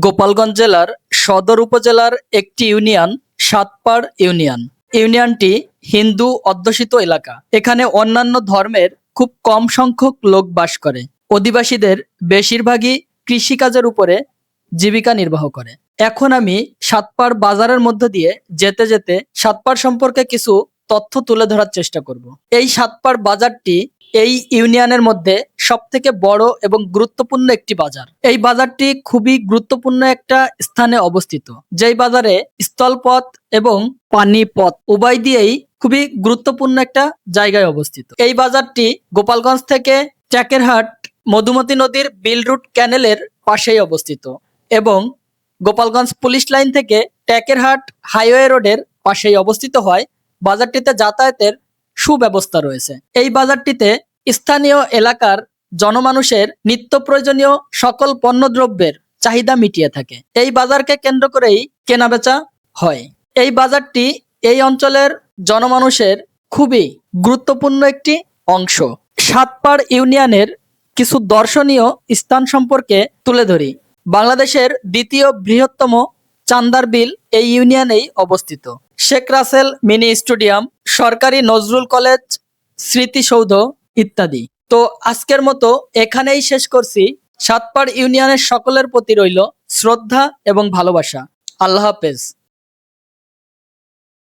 গোপালগঞ্জ জেলার সদর উপজেলার একটি ইউনিয়ন, সাতপাড় ইউনিয়ন। ইউনিয়নটি হিন্দু অধ্যুষিত এলাকা। এখানে অন্যান্য ধর্মের খুব কম সংখ্যক লোক বাস করে। অধিবাসীদের বেশিরভাগই কৃষিকাজের উপরে জীবিকা নির্বাহ করে। এখন আমি সাতপাড় বাজারের মধ্য দিয়ে যেতে যেতে সাতপাড় সম্পর্কে কিছু তথ্য তুলে ধরার চেষ্টা করব। এই সাতপাড় বাজারটি এই ইউনিয়নের মধ্যে সব থেকে বড় এবং গুরুত্বপূর্ণ একটি বাজার। এই বাজারটি খুবই গুরুত্বপূর্ণ একটা স্থানে অবস্থিত, যেই বাজারে স্থলপথ এবং পানিপথ উভয় দিয়েই খুবই গুরুত্বপূর্ণ একটা জায়গায় অবস্থিত। এই বাজারটি গোপালগঞ্জ থেকে ট্যাকেরহাট, মধুমতি নদীর বিল রুট ক্যানেলের পাশেই অবস্থিত এবং গোপালগঞ্জ পুলিশ লাইন থেকে ট্যাকেরহাট হাইওয়ে রোডের পাশেই অবস্থিত হয়। বাজারটিতে যাতায়াতের সুব্যবস্থা রয়েছে। এই বাজারটিতে স্থানীয় এলাকার জনমানুষের নিত্য প্রয়োজনীয় সকল পণ্যদ্রব্যের চাহিদা মিটিয়ে থাকে। এই বাজারকে কেন্দ্র করেই কেনাবেচা হয়। এই বাজারটি এই অঞ্চলের জনমানুষের খুবই গুরুত্বপূর্ণ একটি অংশ। সাতপাড় ইউনিয়নের কিছু দর্শনীয় স্থান সম্পর্কে তুলে ধরি। বাংলাদেশের দ্বিতীয় বৃহত্তম চান্দার বিল এই ইউনিয়নেই অবস্থিত। শেখ রাসেল মিনি স্টেডিয়াম, সরকারি নজরুল কলেজ, স্মৃতিসৌধ ইত্যাদি। তো আজকের মতো এখানেই শেষ করছি। সাতপাড় ইউনিয়নের সকলের প্রতি রইল শ্রদ্ধা এবং ভালোবাসা। আল্লাহ হাফেজ।